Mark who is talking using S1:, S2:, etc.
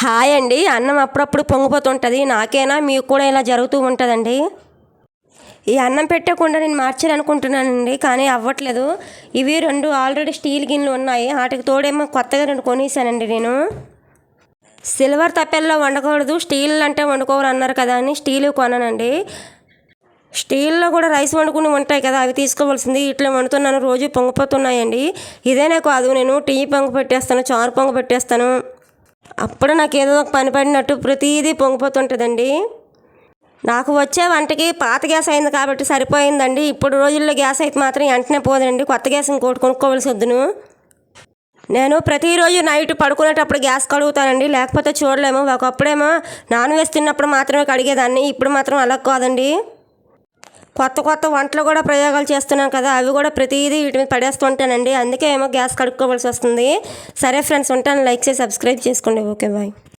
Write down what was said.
S1: Hi అండి. అన్నం అప్పుడప్పుడు పొంగిపోతుంటుంది. నాకేనా? మీకు కూడా ఇలా జరుగుతూ ఉంటుందండి. ఈ అన్నం పెట్టకుండా నేను మార్చాలనుకుంటున్నానండి కానీ అవ్వట్లేదు. ఇవి రెండు ఆల్రెడీ స్టీల్ గిన్నెలు ఉన్నాయి. వాటికి తోడేమో కొత్తగా రెండు కొనేసానండి నేను. సిల్వర్ తప్పెల్లో వండకూడదు. స్టీల్ అంటే వండుకోవాలి అన్నారు కదా అని స్టీల్ కొనానండి. స్టీల్లో కూడా రైస్ వండుకుని ఉంటాయి కదా అవి తీసుకోవాల్సింది. ఇట్లా వండుతున్నాను. రోజు పొంగిపోతున్నాయండి. ఇదేనే కాదు నేను టీ పొంగు పెట్టేస్తాను చారు పొంగు పెట్టేస్తాను. అప్పుడు నాకు ఏదో ఒక పని పడినట్టు ప్రతిదీ పొంగిపోతుంటుందండి. నాకు వచ్చే వంటకి పాత గ్యాస్ అయింది కాబట్టి సరిపోయిందండి. ఇప్పుడు రోజుల్లో గ్యాస్ అయితే మాత్రం వెంటనే పోదండి. కొత్త గ్యాస్ ఇంకోటి కొనుక్కోవలసి వద్దును నేను ప్రతిరోజు నైట్ పడుకునేటప్పుడు గ్యాస్ కడుగుతానండి. లేకపోతే చూడలేము. ఒకప్పుడేమో నాన్ వెజ్ తిన్నప్పుడు మాత్రమే కడిగేదాన్ని. ఇప్పుడు మాత్రం అలా కాదండి. కొత్త కొత్త వంటలు కూడా ప్రయోగాలు చేస్తున్నాను కదా అవి కూడా ప్రతిదీ వీటి మీద పడేస్తుంటానండి అందుకే ఏమో గ్యాస్ కడుక్కోవాల్సి వస్తుంది. సరే ఫ్రెండ్స్ ఉంటాను. లైక్ చేసి సబ్స్క్రైబ్ చేసుకోండి. Okay bye.